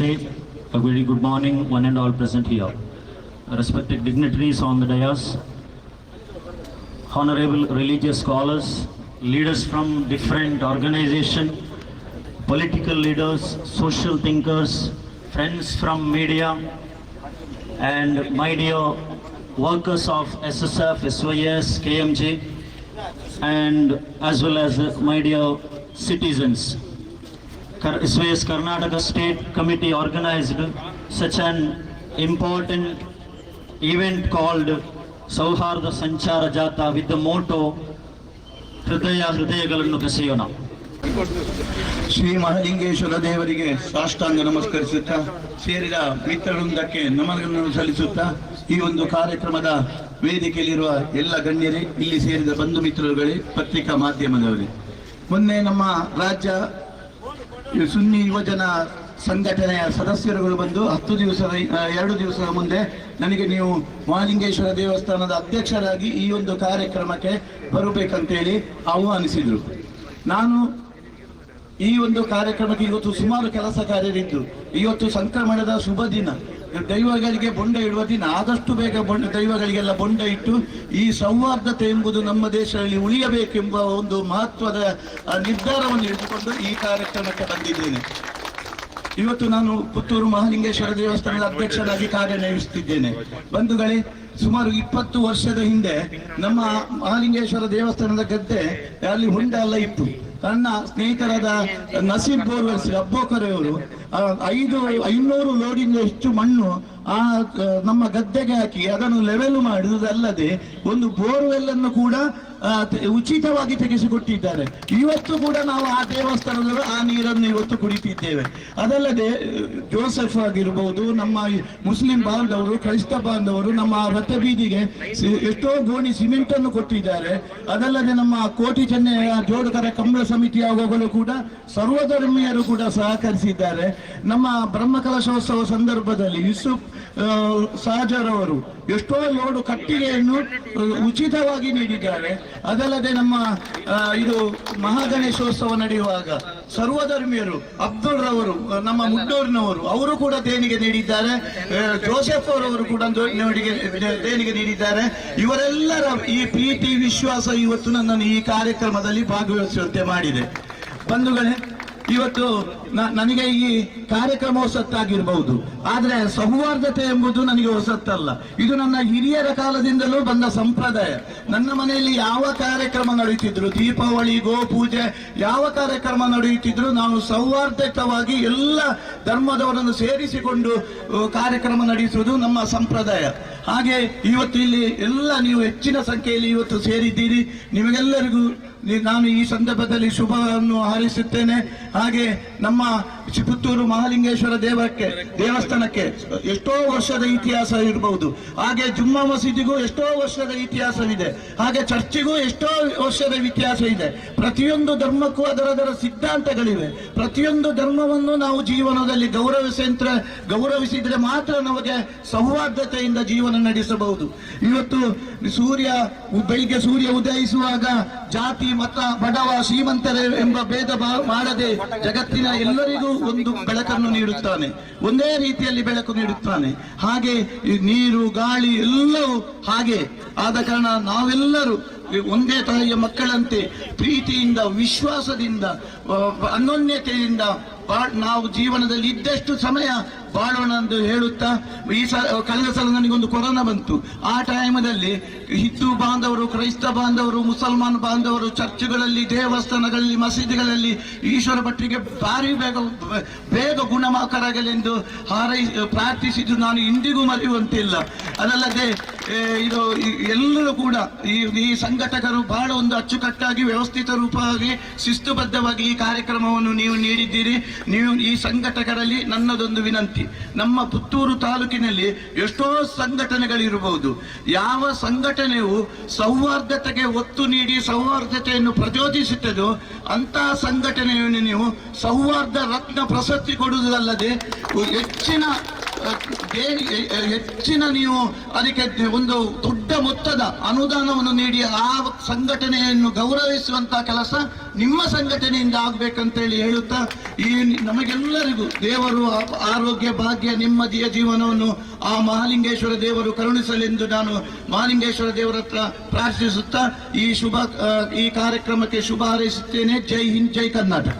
State. A very good morning, one and all present here. Respected dignitaries on the dais, honorable religious scholars, leaders from different organizations, political leaders, social thinkers, friends from media, and my dear workers of SSF, SYS, KMJ, and as well as my dear citizens. SYS Karnataka State Committee organized such an important event called Sauharda Sanchara Jata with the motto, ಹೃದಯ ಹೃದಯಗಳನ್ನು ಕಸೆಯೋಣ. ಶ್ರೀ ಮಹಾಲಿಂಗೇಶ್ವರ ದೇವರಿಗೆ ಸಾಷ್ಟಾಂಗ ನಮಸ್ಕರಿಸುತ್ತಾ, ಸೇರಿದ ಮಿತ್ರವೃಂದಕ್ಕೆ ನಮನಗಳನ್ನು ಸಲ್ಲಿಸುತ್ತಾ, ಈ ಒಂದು ಕಾರ್ಯಕ್ರಮದ ವೇದಿಕೆಯಲ್ಲಿರುವ ಎಲ್ಲ ಗಣ್ಯರೇ, ಇಲ್ಲಿ ಸೇರಿದ ಬಂಧು ಮಿತ್ರರುಗಳೇ, ಪತ್ರಿಕಾ ಮಾಧ್ಯಮದವರೇ. ಮೊನ್ನೆ ನಮ್ಮ ರಾಜ್ಯ ಸುನ್ನಿ ಯುವಜನ ಸಂಘಟನೆಯ ಸದಸ್ಯರುಗಳು ಬಂದು ಹತ್ತು ದಿವಸ ಎರಡು ದಿವಸ ಮುಂದೆ ನನಗೆ ನೀವು ಮಹಾಲಿಂಗೇಶ್ವರ ದೇವಸ್ಥಾನದ ಅಧ್ಯಕ್ಷರಾಗಿ ಈ ಒಂದು ಕಾರ್ಯಕ್ರಮಕ್ಕೆ ಬರಬೇಕಂತೇಳಿ ಆಹ್ವಾನಿಸಿದರು. ನಾನು ಈ ಒಂದು ಕಾರ್ಯಕ್ರಮಕ್ಕೆ ಇವತ್ತು ಸುಮಾರು ಕೆಲಸ ಕಾರ್ಯರಿದ್ದು ಇವತ್ತು ಸಂಕ್ರಮಣದ ಶುಭ ದಿನ. ದೈವಗಳಿಗೆ ಬೊಂಡ ಇಡುವ ದಿನ, ಆದಷ್ಟು ಬೇಗ ಬೊಂಡ, ದೈವಗಳಿಗೆಲ್ಲ ಬೊಂಡ ಇಟ್ಟು ಈ ಸೌಹಾರ್ದತೆ ಎಂಬುದು ನಮ್ಮ ದೇಶದಲ್ಲಿ ಉಳಿಯಬೇಕೆಂಬ ಒಂದು ಮಹತ್ವದ ನಿರ್ಧಾರವನ್ನು ಇಟ್ಟುಕೊಂಡು ಈ ಕಾರ್ಯಕ್ರಮಕ್ಕೆ ಬಂದಿದ್ದೇನೆ. ಇವತ್ತು ನಾನು ಪುತ್ತೂರು ಮಹಾಲಿಂಗೇಶ್ವರ ದೇವಸ್ಥಾನದ ಅಧ್ಯಕ್ಷರಾಗಿ ಕಾರ್ಯನಿರ್ವಹಿಸುತ್ತಿದ್ದೇನೆ. ಬಂಧುಗಳೇ, ಸುಮಾರು ಇಪ್ಪತ್ತು ವರ್ಷದ ಹಿಂದೆ ನಮ್ಮ ಮಹಾಲಿಂಗೇಶ್ವರ ದೇವಸ್ಥಾನದ ಗದ್ದೆ ಅಲ್ಲಿ ಹುಂಡ ಎಲ್ಲ ಇತ್ತು. ನನ್ನ ಸ್ನೇಹಿತರಾದ ನಸೀಬ್ ಬೋರ್ವೆಲ್ಸ್ ಅಬ್ಬೋಕರೆಯವರು ಐದು ಐನೂರು ಲೋಡಿಂಗ್ ಹೆಚ್ಚು ಮಣ್ಣು ಆ ನಮ್ಮ ಗದ್ದೆಗೆ ಹಾಕಿ ಅದನ್ನು ಲೆವೆಲ್ ಮಾಡುವುದಲ್ಲದೆ ಒಂದು ಬೋರ್ವೆಲ್ ಅನ್ನು ಕೂಡ ಉಚಿತವಾಗಿ ತೆಗೆಸಿಕೊಟ್ಟಿದ್ದಾರೆ. ಇವತ್ತು ಕೂಡ ನಾವು ಆ ದೇವಸ್ಥಾನದಲ್ಲೂ ಆ ನೀರನ್ನು ಇವತ್ತು ಕುಡಿತಿದ್ದೇವೆ. ಅದಲ್ಲದೆ, ಜೋಸೆಫ್ ಆಗಿರ್ಬೋದು, ನಮ್ಮ ಮುಸ್ಲಿಂ ಬಾಂಧವರು, ಕ್ರೈಸ್ತ ಬಾಂಧವರು ನಮ್ಮ ರಥ ಬೀದಿಗೆ ಎಷ್ಟೋ ಗೋಣಿ ಸಿಮೆಂಟ್ ಅನ್ನು ಕೊಟ್ಟಿದ್ದಾರೆ. ಅದಲ್ಲದೆ ನಮ್ಮ ಕೋಟಿ ಚೆನ್ನೈಯ ಜೋಡಕರ ಕಂಬಳ ಸಮಿತಿ ಆಗುವಾಗಲೂ ಕೂಡ ಸರ್ವಧರ್ಮೀಯರು ಕೂಡ ಸಹಕರಿಸಿದ್ದಾರೆ. ನಮ್ಮ ಬ್ರಹ್ಮಕಲಶೋತ್ಸವ ಸಂದರ್ಭದಲ್ಲಿ ಯೂಸುಫ್ ಅವರು ಎಷ್ಟೋ ಲೋಡು ಕಟ್ಟಿಗೆಯನ್ನು ಉಚಿತವಾಗಿ ನೀಡಿದ್ದಾರೆ. ಅದಲ್ಲದೆ ನಮ್ಮ ಇದು ಮಹಾಗಣೇಶೋತ್ಸವ ನಡೆಯುವಾಗ ಸರ್ವಧರ್ಮಿಯರು, ಅಬ್ದುಲ್ ರವರು ನಮ್ಮ ಮುಡ್ಡೂರಿನವರು ಅವರು ಕೂಡ ದೇಣಿಗೆ ನೀಡಿದ್ದಾರೆ. ಜೋಸೆಫ್ ಅವರವರು ಕೂಡ ದೇಣಿಗೆ ನೀಡಿದ್ದಾರೆ. ಇವರೆಲ್ಲರ ಈ ಪ್ರೀತಿ, ವಿಶ್ವಾಸ ಇವತ್ತು ನನ್ನನ್ನು ಈ ಕಾರ್ಯಕ್ರಮದಲ್ಲಿ ಭಾಗವಹಿಸುವಂತೆ ಮಾಡಿದೆ. ಬಂಧುಗಳೇ ಇವತ್ತು ನನಗೆ ಈ ಕಾರ್ಯಕ್ರಮ ಹೊಸತ್ತಾಗಿರಬಹುದು ಆದರೆ ಸೌಹಾರ್ದತೆ ಎಂಬುದು ನನಗೆ ಹೊಸತ್ತಲ್ಲ. ಇದು ನನ್ನ ಹಿರಿಯರ ಕಾಲದಿಂದಲೂ ಬಂದ ಸಂಪ್ರದಾಯ. ನನ್ನ ಮನೆಯಲ್ಲಿ ಯಾವ ಕಾರ್ಯಕ್ರಮ ನಡೆಯುತ್ತಿದ್ರು ದೀಪಾವಳಿ, ಗೋಪೂಜೆ, ಯಾವ ಕಾರ್ಯಕ್ರಮ ನಡೆಯುತ್ತಿದ್ರು ನಾವು ಸೌಹಾರ್ದತವಾಗಿ ಎಲ್ಲ ಧರ್ಮದವರನ್ನು ಸೇರಿಸಿಕೊಂಡು ಕಾರ್ಯಕ್ರಮ ನಡೆಸುವುದು ನಮ್ಮ ಸಂಪ್ರದಾಯ. ಹಾಗೆ ಇವತ್ತು ಇಲ್ಲಿ ಎಲ್ಲ ನೀವು ಹೆಚ್ಚಿನ ಸಂಖ್ಯೆಯಲ್ಲಿ ಇವತ್ತು ಸೇರಿದ್ದೀರಿ. ನಿಮಗೆಲ್ಲರಿಗೂ ನಾನು ಈ ಸಂದರ್ಭದಲ್ಲಿ ಶುಭವನ್ನು ಹಾರೈಸುತ್ತೇನೆ. ಹಾಗೆ ನಮ್ಮ ಚಿಪುತ್ತೂರು ಮಹಾಲಿಂಗೇಶ್ವರ ದೇವಕ್ಕೆ, ದೇವಸ್ಥಾನಕ್ಕೆ ಎಷ್ಟೋ ವರ್ಷದ ಇತಿಹಾಸ ಇರಬಹುದು ಹಾಗೆ ಜುಮ್ಮಾ ಮಸೀದಿಗೂ ಎಷ್ಟೋ ವರ್ಷದ ಇತಿಹಾಸವಿದೆ. ಹಾಗೆ ಚರ್ಚಿಗೂ ಎಷ್ಟೋ ವರ್ಷದ ಇತಿಹಾಸ ಇದೆ. ಪ್ರತಿಯೊಂದು ಧರ್ಮಕ್ಕೂ ಅದರದರ ಸಿದ್ಧಾಂತಗಳಿವೆ. ಪ್ರತಿಯೊಂದು ಧರ್ಮವನ್ನು ನಾವು ಜೀವನದಲ್ಲಿ ಗೌರವಿಸಂತ್ರ ಗೌರವಿಸಿದ್ರೆ ಮಾತ್ರ ನಮಗೆ ಸೌಹಾರ್ದತೆಯಿಂದ ಜೀವನ ನಡೆಸಬಹುದು. ಇವತ್ತು ಸೂರ್ಯ ಬೆಳಿಗ್ಗೆ ಸೂರ್ಯ ಉದಯಿಸುವಾಗ ಜಾತಿ, ಮತ, ಬಡವ, ಶ್ರೀಮಂತರ ಎಂಬ ಭೇದ ಮಾಡದೆ ಜಗತ್ತಿನ ಎಲ್ಲರಿಗೂ ಒಂದು ಬೆಳಕನ್ನು ನೀಡುತ್ತಾನೆ. ಒಂದೇ ರೀತಿಯಲ್ಲಿ ಬೆಳಕು ನೀಡುತ್ತಾನೆ. ಹಾಗೆ ನೀರು, ಗಾಳಿ ಎಲ್ಲವೂ ಹಾಗೆ. ಆದ ಕಾರಣ ನಾವೆಲ್ಲರೂ ಒಂದೇ ತಾಯಿಯ ಮಕ್ಕಳಂತೆ ಪ್ರೀತಿಯಿಂದ, ವಿಶ್ವಾಸದಿಂದ ಅನ್ಯೋನ್ಯತೆಯಿಂದ ನಾವು ಜೀವನದಲ್ಲಿ ಇದ್ದಷ್ಟು ಸಮಯ ಬಾಳೋಣ ಎಂದು ಹೇಳುತ್ತಾ, ಈ ಸಲ ಕಳೆದ ಸಲ ನನಗೊಂದು ಕೊರೋನಾ ಬಂತು. ಆ ಟೈಮಲ್ಲಿ ಹಿಂದೂ ಬಾಂಧವರು, ಕ್ರೈಸ್ತ ಬಾಂಧವರು, ಮುಸಲ್ಮಾನ್ ಬಾಂಧವರು ಚರ್ಚ್ಗಳಲ್ಲಿ, ದೇವಸ್ಥಾನಗಳಲ್ಲಿ, ಮಸೀದಿಗಳಲ್ಲಿ ಈಶ್ವರ ಭಟ್ರಿಗೆ ಭಾರಿ ಬೇಗ ಬೇಗ ಗುಣಮುಖರಾಗಲೆಂದು ಹಾರೈ, ಪ್ರಾರ್ಥಿಸಿದ್ದು ನಾನು ಇಂದಿಗೂ ಮರೆಯುವಂತಿಲ್ಲ. ಅದಲ್ಲದೆ ಇದು ಎಲ್ಲರೂ ಕೂಡ, ಈ ಈ ಸಂಘಟಕರು ಬಹಳ ಒಂದು ಅಚ್ಚುಕಟ್ಟಾಗಿ ವ್ಯವಸ್ಥಿತ ರೂಪವಾಗಿ, ಶಿಸ್ತುಬದ್ಧವಾಗಿ ಈ ಕಾರ್ಯಕ್ರಮವನ್ನು ನೀವು ನೀಡಿದ್ದೀರಿ. ನೀವು ಈ ಸಂಘಟಕರಲ್ಲಿ ನನ್ನದೊಂದು ವಿನಂತಿ. ನಮ್ಮ ಪುತ್ತೂರು ತಾಲೂಕಿನಲ್ಲಿ ಎಷ್ಟೋ ಸಂಘಟನೆಗಳಿರಬಹುದು. ಯಾವ ಸಂಘಟನೆಯು ಸೌಹಾರ್ದತೆಗೆ ಒತ್ತು ನೀಡಿ ಸೌಹಾರ್ದತೆಯನ್ನು ಪ್ರಚೋದಿಸುತ್ತದೋ ಅಂತಹ ಸಂಘಟನೆಯನ್ನು ನೀವು ಸೌಹಾರ್ದ ರತ್ನ ಪ್ರಶಸ್ತಿ ಕೊಡುವುದಲ್ಲದೆ ಹೆಚ್ಚಿನ ಹೆಚ್ಚಿನ ನೀವು ಅದಕ್ಕೆ ಒಂದು ದೊಡ್ಡ ಮೊತ್ತದ ಅನುದಾನವನ್ನು ನೀಡಿ ಆ ಸಂಘಟನೆಯನ್ನು ಗೌರವಿಸುವಂತಹ ಕೆಲಸ ನಿಮ್ಮ ಸಂಘಟನೆಯಿಂದ ಆಗ್ಬೇಕಂತೇಳಿ ಹೇಳುತ್ತಾ, ಈ ನಮಗೆಲ್ಲರಿಗೂ ದೇವರು ಆರೋಗ್ಯ, ಭಾಗ್ಯ, ನೆಮ್ಮದಿಯ ಜೀವನವನ್ನು ಆ ಮಹಾಲಿಂಗೇಶ್ವರ ದೇವರು ಕರುಣಿಸಲೆಂದು ನಾನು ಮಹಾಲಿಂಗೇಶ್ವರ ದೇವರ ಹತ್ರ ಪ್ರಾರ್ಥಿಸುತ್ತಾ, ಈ ಶುಭ ಈ ಕಾರ್ಯಕ್ರಮಕ್ಕೆ ಶುಭ ಹಾರೈಸುತ್ತೇನೆ. ಜೈ ಹಿಂದ್, ಜೈ ಕರ್ನಾಟಕ.